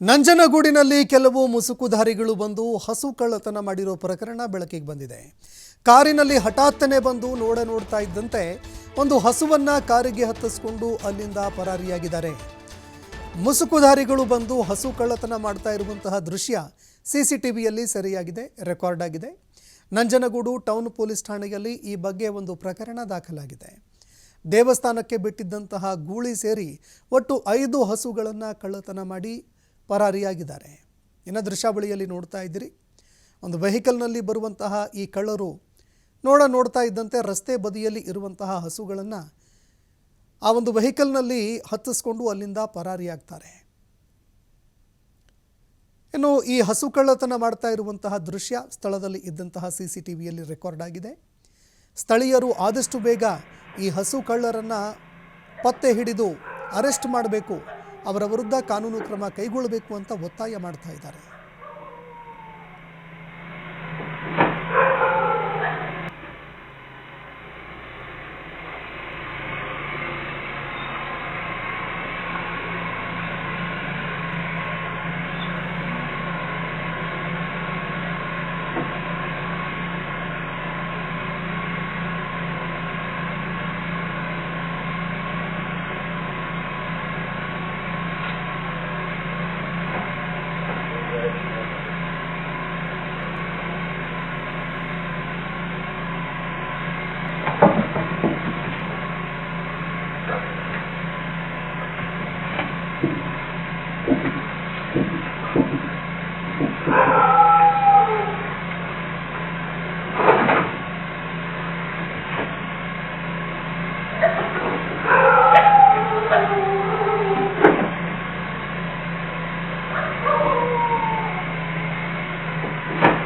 ನಂಜನಗೂಡಿನಲ್ಲಿ ಕೆಲವು ಮುಸುಕುಧಾರಿಗಳು ಬಂದು ಹಸು ಕಳ್ಳತನ ಮಾಡಿರೋ ಪ್ರಕರಣ ಬೆಳಕಿಗೆ ಬಂದಿದೆ. ಕಾರಿನಲ್ಲಿ ಹಠಾತ್ತನೆ ಬಂದು ನೋಡ ನೋಡ್ತಾ ಇದ್ದಂತೆ ಒಂದು ಹಸುವನ್ನ ಕಾರಿಗೆ ಹತ್ತಿಸ್ಕೊಂಡು ಅಲ್ಲಿಂದ ಪರಾರಿಯಾಗಿದ್ದಾರೆ. ಮುಸುಕುಧಾರಿಗಳು ಬಂದು ಹಸು ಕಳ್ಳತನ ಮಾಡ್ತಾ ಇರುವಂತಹ ದೃಶ್ಯ ಸಿಸಿಟಿವಿಯಲ್ಲಿ ಸೆರೆಯಾಗಿದೆ, ರೆಕಾರ್ಡ್ ಆಗಿದೆ. ನಂಜನಗೂಡು ಟೌನ್ ಪೊಲೀಸ್ ಠಾಣೆಯಲ್ಲಿ ಈ ಬಗ್ಗೆ ಒಂದು ಪ್ರಕರಣ ದಾಖಲಾಗಿದೆ. ದೇವಸ್ಥಾನಕ್ಕೆ ಬಿಟ್ಟಿದ್ದಂತಹ ಗೂಳಿ ಸೇರಿ ಒಟ್ಟು ಐದು ಹಸುಗಳನ್ನು ಕಳ್ಳತನ ಮಾಡಿ ಪರಾರಿಯಾಗಿದ್ದಾರೆ. ಇನ್ನು ದೃಶ್ಯಾವಳಿಯಲ್ಲಿ ನೋಡ್ತಾ ಇದ್ದೀರಿ. ಒಂದು ವೆಹಿಕಲ್ನಲ್ಲಿ ಬರುವಂತಹ ಈ ಕಳ್ಳರು ನೋಡ ನೋಡ್ತಾ ಇದ್ದಂತೆ ರಸ್ತೆ ಬದಿಯಲ್ಲಿ ಇರುವಂತಹ ಹಸುಗಳನ್ನು ಆ ಒಂದು ವೆಹಿಕಲ್ನಲ್ಲಿ ಹತ್ತಿಸ್ಕೊಂಡು ಅಲ್ಲಿಂದ ಪರಾರಿಯಾಗ್ತಾರೆ. ಇನ್ನು ಈ ಹಸು ಕಳ್ಳತನ ಮಾಡ್ತಾ ಇರುವಂತಹ ದೃಶ್ಯ ಸ್ಥಳದಲ್ಲಿ ಇದ್ದಂತಹ ಸಿ ಸಿ ಟಿ ವಿಯಲ್ಲಿ ರೆಕಾರ್ಡ್ ಆಗಿದೆ. ಸ್ಥಳೀಯರು ಆದಷ್ಟು ಬೇಗ ಈ ಹಸು ಕಳ್ಳರನ್ನು ಪತ್ತೆ ಹಿಡಿದು ಅರೆಸ್ಟ್ ಮಾಡಬೇಕು ಅವರ ವಿರುದ್ಧ ಕಾನೂನು ಕ್ರಮ ಕೈಗೊಳ್ಳಬೇಕು ಅಂತ ಒತ್ತಾಯ ಮಾಡ್ತಾ ಇದ್ದಾರೆ.